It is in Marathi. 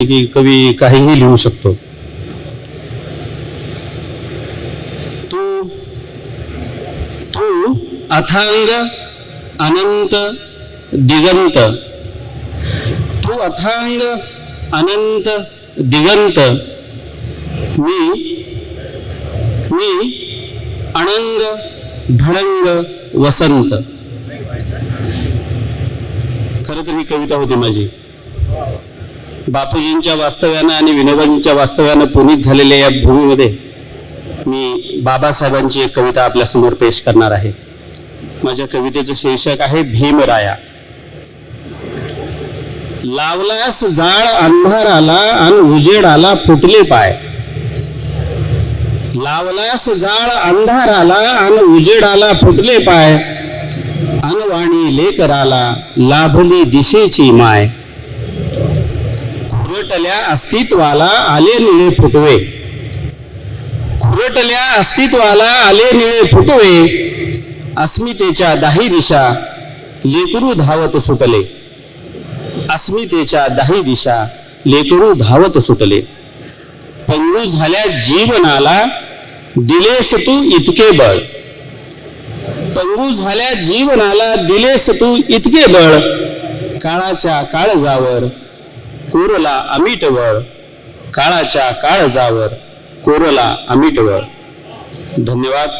कवि कवी काहीही लिहू शकतो. तो तो अथांग अनंत दिगंत. तू अथांग अनंत दिगंत. मी मी अनंग धडंग वसंत. खरं तर ही कविता होती माझी. बापूजींच्या वास्तव्यानं आणि विनोबाजींच्या वास्तव्यानं पुनीत झालेल्या या भूमीमध्ये मी बाबासाहेबांची एक कविता आपल्यासमोर पेश करणार आहे. माझ्या कवितेचं शीर्षक आहे भीमराया. लावलास जाळ अंधार आला आणि उजेड आला फुटले पाय. लावलास झाड अंधाराला अन आणि फुटले पाय. अनवाणी लेकराला लाभली दिशेची माय. खुरटल्या अस्तित्वाला आले निळे फुटवे. खुरटल्या अस्तित्वाला आले निळे फुटवे. अस्मितेच्या दाही दिशा लेकरू धावत सुटले. अस्मितेच्या दाही दिशा लेकरू धावत सुटले. पंगू झाल्या जीवनाला दिलेस तू इतके बळ. पंगू झाल्या जीवनाला दिलेस तू इतके बळ. काळाच्या काळजावर कोरला अमिटवळ काळाच्या काळजावर कोरला अमिटवळ धन्यवाद.